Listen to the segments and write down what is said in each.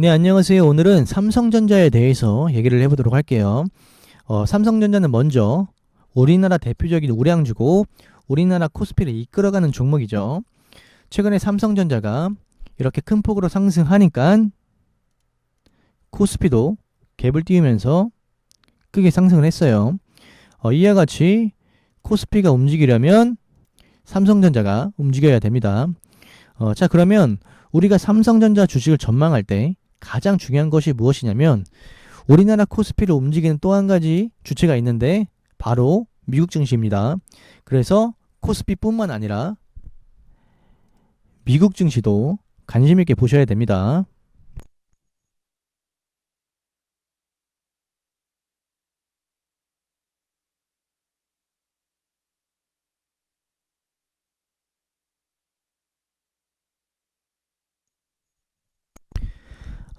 네, 안녕하세요. 오늘은 삼성전자에 대해서 얘기를 해보도록 할게요. 어, 삼성전자는 먼저 우리나라 대표적인 우량주고 우리나라 코스피를 이끌어가는 종목이죠. 최근에 삼성전자가 이렇게 큰 폭으로 상승하니까 코스피도 갭을 띄우면서 크게 상승을 했어요. 어, 이와 같이 코스피가 움직이려면 삼성전자가 움직여야 됩니다. 어, 자, 그러면 우리가 삼성전자 주식을 전망할 때 가장 중요한 것이 무엇이냐면 우리나라 코스피를 움직이는 또 한 가지 주체가 있는데 바로 미국 증시입니다. 그래서 코스피뿐만 아니라 미국 증시도 관심 있게 보셔야 됩니다.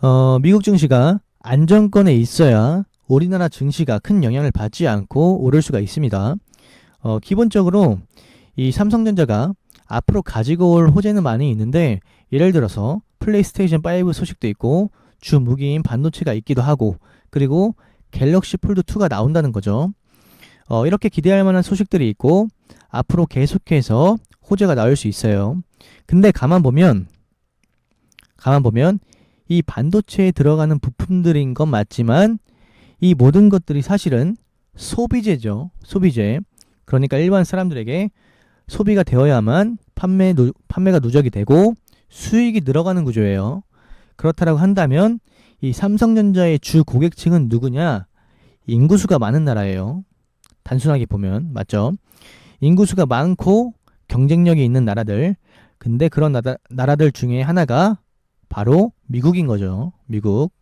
어, 미국 증시가 안정권에 있어야 우리나라 증시가 큰 영향을 받지 않고 오를 수가 있습니다. 어, 기본적으로 이 삼성전자가 앞으로 가지고 올 호재는 많이 있는데 예를 들어서 플레이스테이션 5 소식도 있고 주 무기인 반도체가 있기도 하고 그리고 갤럭시 폴드 2가 나온다는 거죠. 어, 이렇게 기대할 만한 소식들이 있고 앞으로 계속해서 호재가 나올 수 있어요. 근데 가만 보면 가만 보면 이 반도체에 들어가는 부품들인 건 맞지만 이 모든 것들이 사실은 소비재죠. 소비재. 그러니까 일반 사람들에게 소비가 되어야만 판매 누, 판매가 누적이 되고 수익이 늘어가는 구조예요. 그렇다라고 한다면 이 삼성전자의 주 고객층은 누구냐? 인구수가 많은 나라예요. 단순하게 보면 맞죠? 인구수가 많고 경쟁력이 있는 나라들. 근데 그런 나라, 나라들 중에 하나가 바로 미국인 거죠. 미국.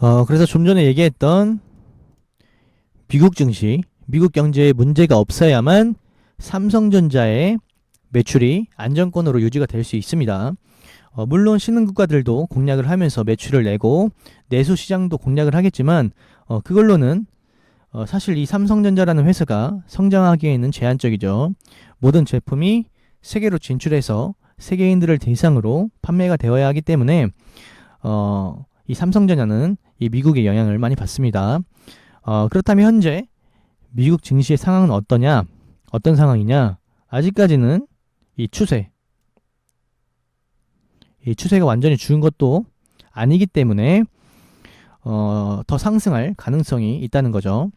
어, 그래서 좀 전에 얘기했던 미국 증시, 미국 경제에 문제가 없어야만 삼성전자의 매출이 안정권으로 유지가 될 수 있습니다. 어, 물론 신흥 국가들도 공략을 하면서 매출을 내고 내수 시장도 공략을 하겠지만 어, 그걸로는 어, 사실 이 삼성전자라는 회사가 성장하기에는 제한적이죠. 모든 제품이 세계로 진출해서 세계인들을 대상으로 판매가 되어야 하기 때문에 어, 이 삼성전자는 이 미국의 영향을 많이 받습니다. 어, 그렇다면 현재 미국 증시의 상황은 어떠냐? 어떤 상황이냐? 아직까지는 이 추세, 이 추세가 완전히 죽은 것도 아니기 때문에 어, 더 상승할 가능성이 있다는 거죠.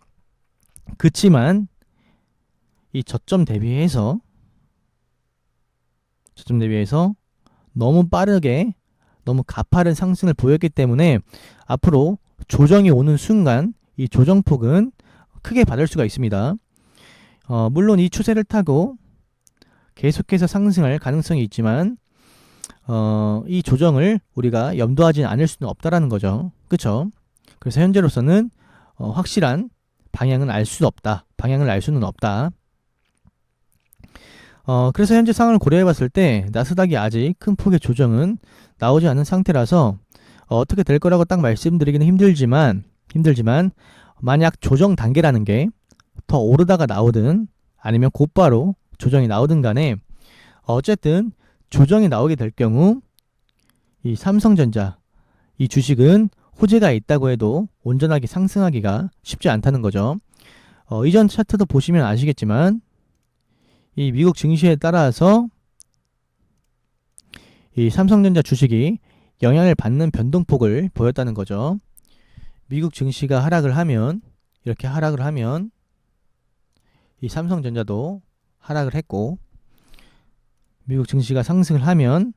그치만 이 저점 대비해서 저점 대비해서 너무 빠르게 너무 가파른 상승을 보였기 때문에 앞으로 조정이 오는 순간 이 조정폭은 크게 받을 수가 있습니다. 어, 물론 이 추세를 타고 계속해서 상승할 가능성이 있지만 어, 이 조정을 우리가 염두하지 않을 수는 없다라는 거죠. 그렇죠? 그래서 현재로서는 어, 확실한 방향은 알 수 없다. 방향을 알 수는 없다. 어, 그래서 현재 상황을 고려해 봤을 때 나스닥이 아직 큰 폭의 조정은 나오지 않은 상태라서 어, 어떻게 될 거라고 딱 말씀드리기는 힘들지만 힘들지만 만약 조정 단계라는 게 더 오르다가 나오든 아니면 곧바로 조정이 나오든 간에 어쨌든 조정이 나오게 될 경우 이 삼성전자 이 주식은 호재가 있다고 해도 온전하게 상승하기가 쉽지 않다는 거죠. 어, 이전 차트도 보시면 아시겠지만 이 미국 증시에 따라서 이 삼성전자 주식이 영향을 받는 변동폭을 보였다는 거죠. 미국 증시가 하락을 하면 이렇게 하락을 하면 이 삼성전자도 하락을 했고 미국 증시가 상승을 하면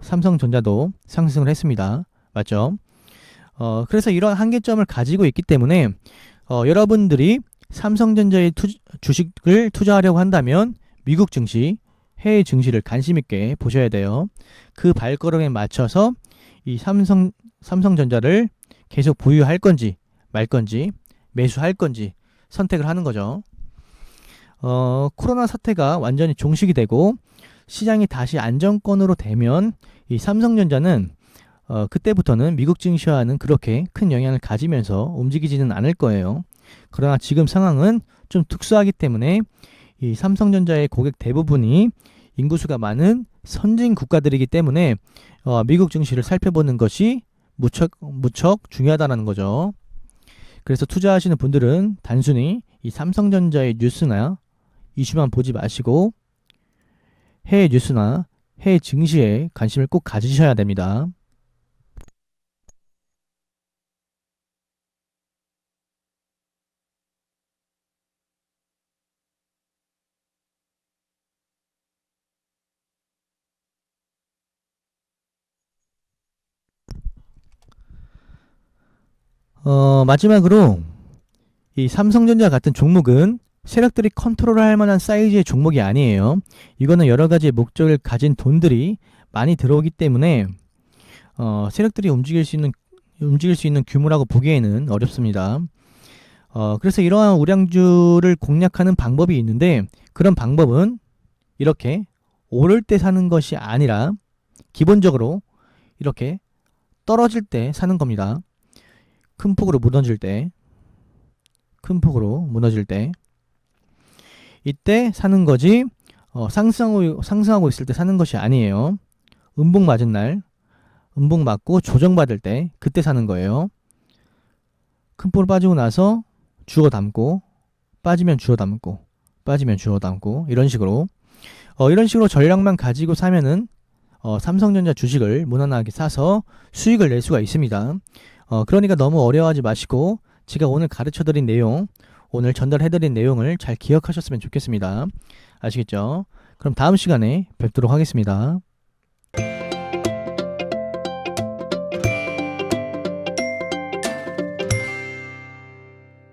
삼성전자도 상승을 했습니다. 맞죠? 어, 그래서 이런 한계점을 가지고 있기 때문에 어, 여러분들이 삼성전자의 투, 주식을 투자하려고 한다면 미국 증시, 해외 증시를 관심 있게 보셔야 돼요. 그 발걸음에 맞춰서 이 삼성 삼성전자를 계속 보유할 건지 말 건지 매수할 건지 선택을 하는 거죠. 어, 코로나 사태가 완전히 종식이 되고 시장이 다시 안정권으로 되면 이 삼성전자는 어, 그때부터는 미국 증시와는 그렇게 큰 영향을 가지면서 움직이지는 않을 거예요. 그러나 지금 상황은 좀 특수하기 때문에 이 삼성전자의 고객 대부분이 인구수가 많은 선진 국가들이기 때문에 어, 미국 증시를 살펴보는 것이 무척 무척 중요하다는 거죠. 그래서 투자하시는 분들은 단순히 이 삼성전자의 뉴스나 이슈만 보지 마시고 해외 뉴스나 해외 증시에 관심을 꼭 가지셔야 됩니다. 어, 마지막으로 이 삼성전자 같은 종목은 세력들이 컨트롤할 만한 사이즈의 종목이 아니에요. 이거는 여러 가지 목적을 가진 돈들이 많이 들어오기 때문에 어, 세력들이 움직일 수 있는 움직일 수 있는 규모라고 보기에는 어렵습니다. 어, 그래서 이러한 우량주를 공략하는 방법이 있는데 그런 방법은 이렇게 오를 때 사는 것이 아니라 기본적으로 이렇게 떨어질 때 사는 겁니다. 큰 폭으로 무너질 때, 큰 폭으로 무너질 때, 이때 사는 거지, 어, 상승하고, 상승하고 있을 때 사는 것이 아니에요. 음봉 맞은 날, 음봉 맞고 조정받을 때, 그때 사는 거예요. 큰 폭으로 빠지고 나서 주워 담고, 빠지면 주워 담고, 빠지면 주워 담고, 이런 식으로. 어, 이런 식으로 전략만 가지고 사면은, 어, 삼성전자 주식을 무난하게 사서 수익을 낼 수가 있습니다. 어, 그러니까 너무 어려워하지 마시고 제가 오늘 가르쳐 드린 내용, 오늘 전달해 드린 내용을 잘 기억하셨으면 좋겠습니다. 아시겠죠? 그럼 다음 시간에 뵙도록 하겠습니다.